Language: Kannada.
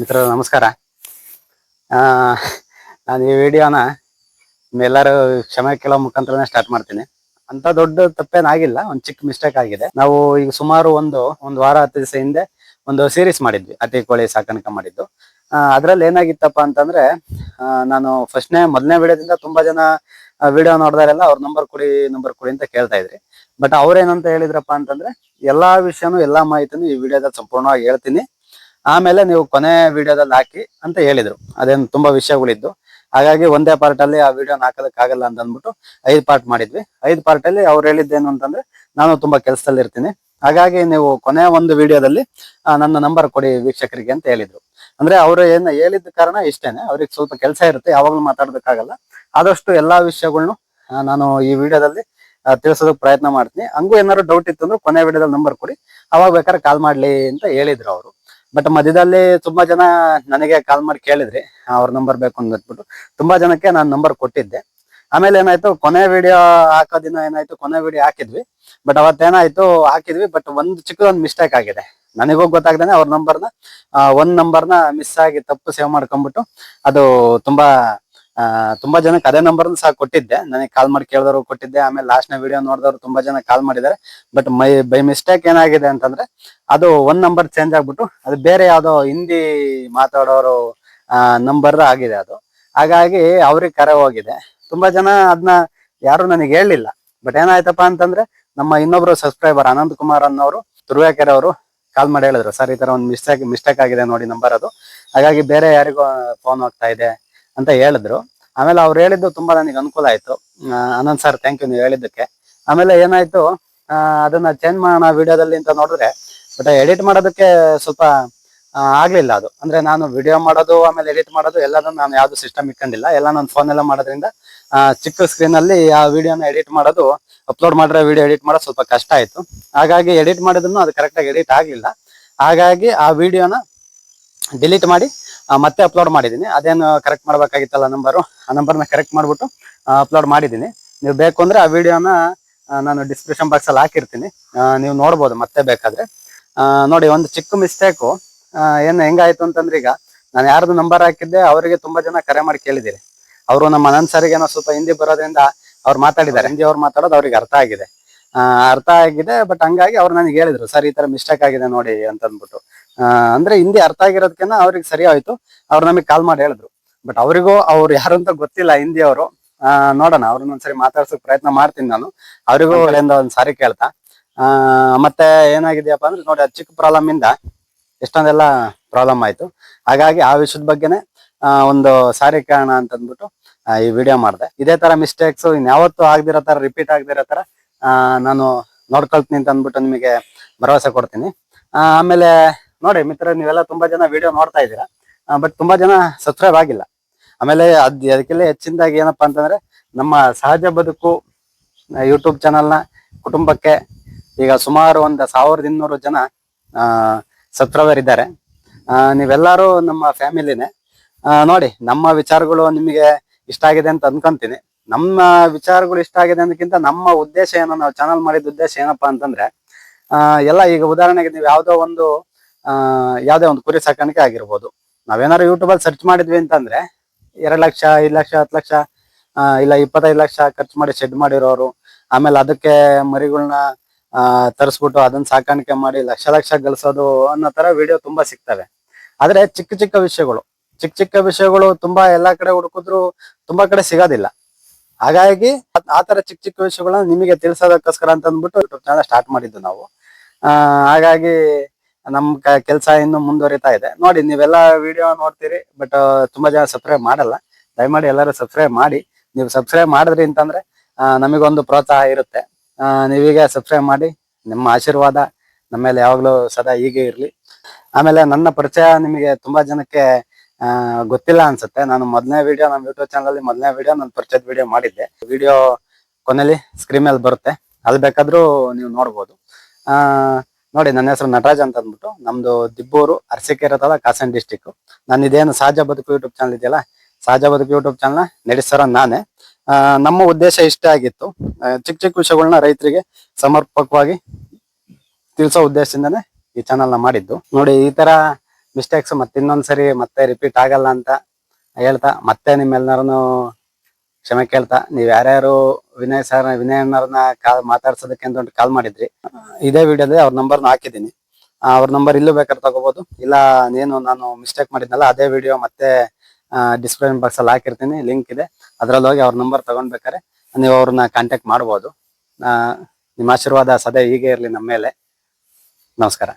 ಮಿತ್ರರು, ನಮಸ್ಕಾರ. ನಾನು ಈ ವಿಡಿಯೋನ ಎಲ್ಲರೂ ಕ್ಷಮೆ ಕೇಳೋ ಮುಖಾಂತರನೇ ಸ್ಟಾರ್ಟ್ ಮಾಡ್ತೀನಿ. ಅಂತ ದೊಡ್ಡ ತಪ್ಪೇನಾಗಿಲ್ಲ ಒಂದು ಚಿಕ್ಕ ಮಿಸ್ಟೇಕ್ ಆಗಿದೆ. ನಾವು ಈಗ ಸುಮಾರು ಒಂದು ಒಂದು ವಾರ, ಹತ್ತು ದಿವಸ ಹಿಂದೆ ಒಂದು ಸೀರೀಸ್ ಮಾಡಿದ್ವಿ, ಅತಿ ಕೋಳಿ ಸಾಕಾಣಿಕೆ ಮಾಡಿದ್ದು. ಅದ್ರಲ್ಲಿ ಏನಾಗಿತ್ತಪ್ಪ ಅಂತಂದ್ರೆ ನಾನು ಫಸ್ಟ್ನೇ ಮೊದಲನೇ ವಿಡಿಯೋದಿಂದ ತುಂಬಾ ಜನ ವಿಡಿಯೋ ನೋಡಿದಾರೆಲ್ಲ, ಅವ್ರ ನಂಬರ್ ಕೊಡಿ ನಂಬರ್ ಕೊಡಿ ಅಂತ ಕೇಳ್ತಾ ಇದ್ರಿ. ಬಟ್ ಅವ್ರೇನಂತ ಹೇಳಿದ್ರಪ್ಪ ಅಂತಂದ್ರೆ, ಎಲ್ಲಾ ವಿಷಯನೂ, ಎಲ್ಲಾ ಮಾಹಿತಿನೂ ಈ ವಿಡಿಯೋದಲ್ಲಿ ಸಂಪೂರ್ಣವಾಗಿ ಹೇಳ್ತೀನಿ. ಆಮೇಲೆ ನೀವು ಕೊನೆ ವಿಡಿಯೋದಲ್ಲಿ ಹಾಕಿ ಅಂತ ಹೇಳಿದ್ರು. ಅದೇನು ತುಂಬಾ ವಿಷಯಗಳಿದ್ದು. ಹಾಗಾಗಿ ಒಂದೇ ಪಾರ್ಟ್ ಅಲ್ಲಿ ಆ ವಿಡಿಯೋನ ಹಾಕೋದಕ್ಕಾಗಲ್ಲ ಅಂತ ಅಂದ್ಬಿಟ್ಟು ಐದು ಪಾರ್ಟ್ ಮಾಡಿದ್ವಿ. ಐದು ಪಾರ್ಟ್ ಅಲ್ಲಿ ಅವ್ರು ಹೇಳಿದ್ದೇನು ಅಂತಂದ್ರೆ ನಾನು ತುಂಬಾ ಕೆಲಸದಲ್ಲಿ ಇರ್ತೀನಿ. ಹಾಗಾಗಿ ನೀವು ಕೊನೆ ಒಂದು ವಿಡಿಯೋದಲ್ಲಿ ನನ್ನ ನಂಬರ್ ಕೊಡಿ ವೀಕ್ಷಕರಿಗೆ ಅಂತ ಹೇಳಿದ್ರು. ಅಂದ್ರೆ ಅವ್ರು ಏನ್ ಹೇಳಿದ ಕಾರಣ ಇಷ್ಟೇನೆ. ಅವ್ರಿಗೆ ಸ್ವಲ್ಪ ಕೆಲಸ ಇರುತ್ತೆ, ಯಾವಾಗ್ಲೂ ಮಾತಾಡೋದಕ್ಕಾಗಲ್ಲ. ಆದಷ್ಟು ಎಲ್ಲಾ ವಿಷಯಗಳ್ನು ನಾನು ಈ ವಿಡಿಯೋದಲ್ಲಿ ತಿಳಿಸೋದಕ್ಕೆ ಪ್ರಯತ್ನ ಮಾಡ್ತೀನಿ. ಹಂಗೂ ಏನಾದ್ರು ಡೌಟ್ ಇತ್ತು ಅಂದ್ರೆ ಕೊನೆ ವಿಡಿಯೋದಲ್ಲಿ ನಂಬರ್ ಕೊಡಿ. ಅವಾಗ ಬೇಕಾದ್ರೆ ಕಾಲ್ ಮಾಡ್ಲಿ ಅಂತ ಹೇಳಿದ್ರು ಅವರು. ಬಟ್ ಮಧ್ಯದಲ್ಲಿ ತುಂಬಾ ಜನ ನನಗೆ ಕಾಲ್ ಮಾಡಿ ಕೇಳಿದ್ರಿ, ಅವ್ರ ನಂಬರ್ ಬೇಕು ಅಂದ್ಬಿಟ್ಟು. ತುಂಬಾ ಜನಕ್ಕೆ ನಾನು ನಂಬರ್ ಕೊಟ್ಟಿದ್ದೆ. ಆಮೇಲೆ ಏನಾಯ್ತು, ಕೊನೆ ವಿಡಿಯೋ ಹಾಕೋ ದಿನ ಏನಾಯ್ತು, ಕೊನೆ ವಿಡಿಯೋ ಹಾಕಿದ್ವಿ. ಬಟ್ ಅವತ್ತೇನಾಯ್ತು ಹಾಕಿದ್ವಿ ಬಟ್ ಒಂದು ಚಿಕ್ಕದೊಂದು ಮಿಸ್ಟೇಕ್ ಆಗಿದೆ. ನನಗೂ ಗೊತ್ತಾಗ್ದೇನೆ ಅವ್ರ ನಂಬರ್ನ ಒಂದ್ ನಂಬರ್ನ ಮಿಸ್ ಆಗಿ ತಪ್ಪು ಸೇವ್ ಮಾಡ್ಕೊಂಡ್ಬಿಟ್ಟು, ಅದು ತುಂಬಾ ತುಂಬಾ ಜನಕ್ಕೆ ಅದೇ ನಂಬರ್ ಸಹ ಕೊಟ್ಟಿದ್ದೆ. ನನಗೆ ಕಾಲ್ ಮಾಡಿ ಕೇಳಿದವರು ಕೊಟ್ಟಿದ್ದೆ. ಆಮೇಲೆ ಲಾಸ್ಟ್ನ ವಿಡಿಯೋ ನೋಡಿದವರು ತುಂಬಾ ಜನ ಕಾಲ್ ಮಾಡಿದ್ದಾರೆ. ಬಟ್ ಮೈ ಬೈ ಮಿಸ್ಟೇಕ್ ಏನಾಗಿದೆ ಅಂತಂದ್ರೆ, ಅದು ಒನ್ ನಂಬರ್ ಚೇಂಜ್ ಆಗ್ಬಿಟ್ಟು, ಅದು ಬೇರೆ ಯಾವ್ದೋ ಹಿಂದಿ ಮಾತಾಡೋರು ನಂಬರ್ ಆಗಿದೆ ಅದು. ಹಾಗಾಗಿ ಅವ್ರಿಗೆ ಕರೆ ಹೋಗಿದೆ. ತುಂಬಾ ಜನ ಅದನ್ನ ಯಾರು ನನಗೆ ಹೇಳಲಿಲ್ಲ ಬಟ್ ಏನಾಯ್ತಪ್ಪ ಅಂತಂದ್ರೆ, ನಮ್ಮ ಇನ್ನೊಬ್ರು ಸಬ್ಸ್ಕ್ರೈಬರ್ ಅನಂತ್ ಕುಮಾರ್ ಅನ್ನೋರು, ತುರುವೇಕೆರೆ ಅವರು ಕಾಲ್ ಮಾಡಿ ಹೇಳಿದ್ರು. ಸರ್ ಈ ತರ ಒಂದು ಮಿಸ್ಟೇಕ್ ಮಿಸ್ಟೇಕ್ ಆಗಿದೆ ನೋಡಿ ನಂಬರ್ ಅದು. ಹಾಗಾಗಿ ಬೇರೆ ಯಾರಿಗೂ ಫೋನ್ ಹೋಗ್ತಾ ಇದೆ. ಅಂತ ಹೇಳಿದ್ರು. ಆಮೇಲೆ ಅವ್ರು ಹೇಳಿದ್ದು ತುಂಬಾ ನನಗೆ ಅನುಕೂಲ ಆಯ್ತು. ಅನಂತ್ ಸರ್ ಥ್ಯಾಂಕ್ ಯು ನೀವು ಹೇಳಿದ್ದಕ್ಕೆ. ಆಮೇಲೆ ಏನಾಯ್ತು ಅದನ್ನ ಚೇಂಜ್ ಮಾಡೋಣ ವಿಡಿಯೋದಲ್ಲಿ ಅಂತ ನೋಡಿದ್ರೆ ಬಟ್ ಎಡಿಟ್ ಮಾಡೋದಕ್ಕೆ ಸ್ವಲ್ಪ ಆಗ್ಲಿಲ್ಲ ಅದು. ಅಂದ್ರೆ ನಾನು ವಿಡಿಯೋ ಮಾಡೋದು, ಆಮೇಲೆ ಎಡಿಟ್ ಮಾಡೋದು ಎಲ್ಲದನ್ನು ನಾನು ಯಾವ್ದು ಸಿಸ್ಟಮ್ ಇಟ್ಕೊಂಡಿಲ್ಲ. ಎಲ್ಲ ನನ್ನ ಫೋನ್ ಎಲ್ಲ ಮಾಡೋದ್ರಿಂದ ಚಿಕ್ಕ ಸ್ಕ್ರೀನ್ ಅಲ್ಲಿ ಆ ವಿಡಿಯೋನ ಎಡಿಟ್ ಮಾಡೋದು ಅಪ್ಲೋಡ್ ಮಾಡಿರೋ ವಿಡಿಯೋ ಎಡಿಟ್ ಮಾಡೋದು ಸ್ವಲ್ಪ ಕಷ್ಟ ಆಯ್ತು. ಹಾಗಾಗಿ ಎಡಿಟ್ ಮಾಡಿದ್ರು ಅದು ಕರೆಕ್ಟಾಗಿ ಎಡಿಟ್ ಆಗ್ಲಿಲ್ಲ. ಹಾಗಾಗಿ ಆ ವಿಡಿಯೋನ ಡಿಲೀಟ್ ಮಾಡಿ ಮತ್ತೆ ಅಪ್ಲೋಡ್ ಮಾಡಿದ್ದೀನಿ ಅದೇನು ಕರೆಕ್ಟ್ ಮಾಡ್ಬೇಕಾಗಿತ್ತಲ್ಲ ನಂಬರು ಆ ನಂಬರ್ನ ಕರೆಕ್ಟ್ ಮಾಡಿಬಿಟ್ಟು ಅಪ್ಲೋಡ್ ಮಾಡಿದ್ದೀನಿ ನೀವು ಬೇಕು ಅಂದ್ರೆ ಆ ವಿಡಿಯೋನ ನಾನು ಡಿಸ್ಕ್ರಿಪ್ಷನ್ ಬಾಕ್ಸ್ ಅಲ್ಲಿ ಹಾಕಿರ್ತೀನಿ. ನೀವು ನೋಡ್ಬೋದು ಮತ್ತೆ ಬೇಕಾದ್ರೆ. ನೋಡಿ ಒಂದು ಚಿಕ್ಕ ಮಿಸ್ಟೇಕು ಏನು ಹೆಂಗಾಯ್ತು ಅಂತಂದ್ರೆ ಈಗ ನಾನು ಯಾರ್ದು ನಂಬರ್ ಹಾಕಿದ್ದೆ ಅವರಿಗೆ ತುಂಬಾ ಜನ ಕರೆ ಮಾಡಿ ಕೇಳಿದ್ದೀರಿ ಅವರು ನಮ್ಮ ಅನಂತ್ ಸರಿಗೆ ಸ್ವಲ್ಪ ಹಿಂದಿ ಬರೋದ್ರಿಂದ ಅವ್ರು ಮಾತಾಡಿದ್ದಾರೆ. ಹಿಂದಿ ಅವ್ರು ಮಾತಾಡೋದು ಅವ್ರಿಗೆ ಅರ್ಥ ಆಗಿದೆ. ಅರ್ಥ ಆಗಿದೆ ಬಟ್ ಹಂಗಾಗಿ ಅವ್ರು ನನಗೆ ಹೇಳಿದ್ರು ಸರ್ ಈ ತರ ಮಿಸ್ಟೇಕ್ ಆಗಿದೆ ನೋಡಿ ಅಂತ ಅಂದ್ಬಿಟ್ಟು ಆ, ಅಂದ್ರೆ ಹಿಂದಿ ಅರ್ಥ ಆಗಿರೋದಕ್ಕಿಂತ ಅವ್ರಿಗೆ ಸರಿ ಆಯ್ತು. ಅವ್ರು ನಮಗೆ ಕಾಲ್ ಮಾಡಿ ಹೇಳಿದ್ರು. ಬಟ್ ಅವರಿಗೂ ಅವ್ರು ಯಾರು ಅಂತ ಗೊತ್ತಿಲ್ಲ ಹಿಂದಿ ಅವರು ನೋಡೋಣ ಅವ್ರನ್ನ ಒಂದ್ಸರಿ ಮಾತಾಡ್ಸೋಕ್ ಪ್ರಯತ್ನ ಮಾಡ್ತೀನಿ ನಾನು. ಅವರಿಗೂ ಒಳ್ಳೆಯಿಂದ ಒಂದ್ ಸಾರಿ ಕೇಳ್ತಾ. ಆ, ಮತ್ತೆ ಏನಾಗಿದೆಯಪ್ಪ ಅಂದ್ರೆ ನೋಡಿ ಅದು ಚಿಕ್ಕ ಪ್ರಾಬ್ಲಮ್ ಇಂದ ಎಷ್ಟೊಂದೆಲ್ಲ ಪ್ರಾಬ್ಲಮ್ ಆಯ್ತು. ಹಾಗಾಗಿ ಆ ವಿಷಯದ ಬಗ್ಗೆನೆ ಆ, ಒಂದು ಸಾರಿ ಕಾರಣ ಅಂತ ಅಂದ್ಬಿಟ್ಟು ಈ ವಿಡಿಯೋ ಮಾಡಿದೆ. ಇದೇ ತರ ಮಿಸ್ಟೇಕ್ಸ್ ಇನ್ಯಾವತ್ತು ಆಗದಿರೋ ತರ ರಿಪೀಟ್ ಆಗದಿರೋ ತರ ಆ, ನಾನು ನೋಡ್ಕೊಳ್ತೀನಿ ಅಂತ ಅಂದ್ಬಿಟ್ಟು ನಿಮಗೆ ಭರವಸೆ ಕೊಡ್ತೀನಿ. ಆಮೇಲೆ ನೋಡಿ ಮಿತ್ರ ನೀವೆಲ್ಲ ತುಂಬಾ ಜನ ವಿಡಿಯೋ ನೋಡ್ತಾ ಇದ್ದೀರಾ. ಬಟ್ ತುಂಬಾ ಜನ ಸಬ್ಸ್ಕ್ರೈಬ್ ಆಗಿಲ್ಲ. ಆಮೇಲೆ ಅದ್, ಅದಕ್ಕೆಲ್ಲ ಹೆಚ್ಚಿನದಾಗಿ ಏನಪ್ಪಾ ಅಂತಂದ್ರೆ, ನಮ್ಮ ಸಹಜ ಬದುಕು ಯೂಟ್ಯೂಬ್ ಚಾನಲ್ನ ಕುಟುಂಬಕ್ಕೆ ಈಗ ಸುಮಾರು ಒಂದು ಸಾವಿರದ ಇನ್ನೂರು ಜನ ಸಬ್ಸ್ಕ್ರೈಬರ್ ಇದ್ದಾರೆ. ನೀವೆಲ್ಲರೂ ನಮ್ಮ ಫ್ಯಾಮಿಲಿನೇ. ನೋಡಿ, ನಮ್ಮ ವಿಚಾರಗಳು ನಿಮಗೆ ಇಷ್ಟ ಆಗಿದೆ ಅಂತ ಅನ್ಕೊಂತೀನಿ. ನಮ್ಮ ವಿಚಾರಗಳು ಇಷ್ಟ ಆಗಿದೆ ಅನ್ನಕ್ಕಿಂತ ನಮ್ಮ ಉದ್ದೇಶ ಏನೋ, ನಾವು ಚಾನಲ್ ಮಾಡಿದ ಉದ್ದೇಶ ಏನಪ್ಪಾ ಅಂತಂದ್ರೆ ಎಲ್ಲ ಈಗ ಉದಾಹರಣೆಗೆ ನೀವು ಯಾವುದೋ ಒಂದು ಆ, ಯಾವ್ದೇ ಒಂದು ಕುರಿ ಸಾಕಾಣಿಕೆ ಆಗಿರ್ಬೋದು. ನಾವೇನಾದ್ರು ಯೂಟ್ಯೂಬ್ ಅಲ್ಲಿ ಸರ್ಚ್ ಮಾಡಿದ್ವಿ ಅಂತಂದ್ರೆ ಎರಡ್ ಲಕ್ಷ ಐದು ಲಕ್ಷ ಹತ್ತು ಲಕ್ಷ ಇಲ್ಲ ಇಪ್ಪತ್ತೈದು ಲಕ್ಷ ಖರ್ಚು ಮಾಡಿ ಶೆಡ್ ಮಾಡಿರೋರು ಆಮೇಲೆ ಅದಕ್ಕೆ ಮರಿಗಳನ್ನ ತರಿಸ್ಬಿಟ್ಟು ಅದನ್ನ ಸಾಕಾಣಿಕೆ ಮಾಡಿ ಲಕ್ಷ ಲಕ್ಷ ಗಳಿಸೋದು ಅನ್ನೋ ತರ ವಿಡಿಯೋ ತುಂಬಾ ಸಿಗ್ತವೆ. ಆದ್ರೆ ಚಿಕ್ಕ ಚಿಕ್ಕ ವಿಷಯಗಳು ಚಿಕ್ಕ ಚಿಕ್ಕ ವಿಷಯಗಳು ತುಂಬಾ ಎಲ್ಲಾ ಕಡೆ ಹುಡುಕಿದ್ರು ತುಂಬಾ ಕಡೆ ಸಿಗೋದಿಲ್ಲ. ಹಾಗಾಗಿ ಆ- ಆ ತರ ಚಿಕ್ಕ ಚಿಕ್ಕ ವಿಷಯಗಳನ್ನ ನಿಮಗೆ ತಿಳಿಸೋದಕ್ಕೋಸ್ಕರ ಅಂತ ಅಂದ್ಬಿಟ್ಟು ಯೂಟ್ಯೂಬ್ ಚಾನಲ್ ಸ್ಟಾರ್ಟ್ ಮಾಡಿದ್ದು ನಾವು. ಹಾಗಾಗಿ ನಮ್ ಕೆಲಸ ಇನ್ನು ಮುಂದುವರಿತಾ ಇದೆ. ನೋಡಿ, ನೀವೆಲ್ಲ ವಿಡಿಯೋ ನೋಡ್ತೀರಿ ಬಟ್ ತುಂಬಾ ಜನ ಸಬ್ಸ್ಕ್ರೈಬ್ ಮಾಡಲ್ಲ. ದಯಮಾಡಿ ಎಲ್ಲರೂ ಸಬ್ಸ್ಕ್ರೈಬ್ ಮಾಡಿ. ನೀವು ಸಬ್ಸ್ಕ್ರೈಬ್ ಮಾಡಿದ್ರಿ ಅಂತಂದ್ರೆ ನಮಗೊಂದು ಪ್ರೋತ್ಸಾಹ ಇರುತ್ತೆ. ನೀವೀಗ ಸಬ್ಸ್ಕ್ರೈಬ್ ಮಾಡಿ, ನಿಮ್ಮ ಆಶೀರ್ವಾದ ನಮ್ಮ ಮೇಲೆ ಯಾವಾಗ್ಲೂ ಸದಾ ಹೀಗೆ ಇರ್ಲಿ. ಆಮೇಲೆ ನನ್ನ ಪರಿಚಯ ನಿಮಗೆ ತುಂಬಾ ಜನಕ್ಕೆ ಗೊತ್ತಿಲ್ಲ ಅನ್ಸುತ್ತೆ. ನಾನು ಮೊದಲನೇ ವಿಡಿಯೋ ನಮ್ಮ ಯೂಟ್ಯೂಬ್ ಚಾನಲ್ ಮೊದಲನೇ ವಿಡಿಯೋ ನನ್ನ ಪರಿಚಯದ ವಿಡಿಯೋ ಮಾಡಿದ್ದೆ. ವಿಡಿಯೋ ಕೊನೆಯಲ್ಲಿ ಸ್ಕ್ರೀನ್ ಮೇಲೆ ಬರುತ್ತೆ. ಅಲ್ಲಿ ಬೇಕಾದ್ರೂ ನೀವು ನೋಡ್ಬೋದು. ಆ ನೋಡಿ, ನನ್ನ ಹೆಸರು ನಟರಾಜ್ ಅಂತ ಅಂದ್ಬಿಟ್ಟು ನಮ್ದು ದಿಬ್ಬೂರು ಅರಸೀಕೆರೆ ತಲ ಕಾಸನ್ ಡಿಸ್ಟಿಕ್ ನಾನು ಇದೇನು ಸಹಜ ಬದುಕು ಯೂಟ್ಯೂಬ್ ಚಾನಲ್ ಇದೆಯಲ್ಲ? ಸಹಜ ಬದುಕು ಯೂಟ್ಯೂಬ್ ಚಾನಲ್ ನಡೆಸೋರ ನಾನೇ. ನಮ್ಮ ಉದ್ದೇಶ ಇಷ್ಟೇ ಆಗಿತ್ತು. ಚಿಕ್ಕ ಚಿಕ್ಕ ವಿಷಯಗಳನ್ನ ರೈತರಿಗೆ ಸಮರ್ಪಕವಾಗಿ ತಿಳಿಸೋ ಉದ್ದೇಶದಿಂದನೇ ಈ ಚಾನಲ್ನ ಮಾಡಿದ್ದು. ನೋಡಿ, ಈ ತರ ಮಿಸ್ಟೇಕ್ಸ್ ಮತ್ತೆ ಇನ್ನೊಂದ್ಸರಿ ಮತ್ತೆ ರಿಪೀಟ್ ಆಗಲ್ಲ ಅಂತ ಹೇಳ್ತಾ ಮತ್ತೆ ನಿಮ್ಮೆಲ್ಲರನ್ನು ಕ್ಷಮೆ ಕೇಳ್ತಾ, ನೀವ್ ಯಾರ್ಯಾರು ವಿನಯ್ ಸರ್ ವಿನಯ್ ಅನ್ನ ಕಾಲ್ ಮಾತಾಡ್ಸೋದಕ್ಕೆ ಅಂತ ಕಾಲ್ ಮಾಡಿದ್ರಿ. ಇದೇ ವಿಡಿಯೋದಲ್ಲಿ ಅವ್ರ ನಂಬರ್ನ ಹಾಕಿದ್ದೀನಿ. ಅವ್ರ ನಂಬರ್ ಇಲ್ಲೂ ಬೇಕಾದ್ರೆ ತಗೋಬಹುದು ಇಲ್ಲ ನೀನು, ನಾನು ಮಿಸ್ಟೇಕ್ ಮಾಡಿದ್ನಲ್ಲ, ಅದೇ ವಿಡಿಯೋ ಮತ್ತೆ ಡಿಸ್ಕ್ರಿಪ್ಷನ್ ಬಾಕ್ಸ್ ಅಲ್ಲಿ ಹಾಕಿರ್ತೀನಿ ಲಿಂಕ್ ಇದೆ. ಅದ್ರಲ್ಲಿ ಹೋಗಿ ಅವ್ರ ನಂಬರ್ ತಗೊಂಡ್ಬೇಕಾರೆ ನೀವು ಅವ್ರನ್ನ ಕಾಂಟ್ಯಾಕ್ಟ್ ಮಾಡ್ಬೋದು. ನಿಮ್ಮ ಆಶೀರ್ವಾದ ಸದಾ ಹೀಗೆ ಇರಲಿ ನಮ್ಮ ಮೇಲೆ. ನಮಸ್ಕಾರ.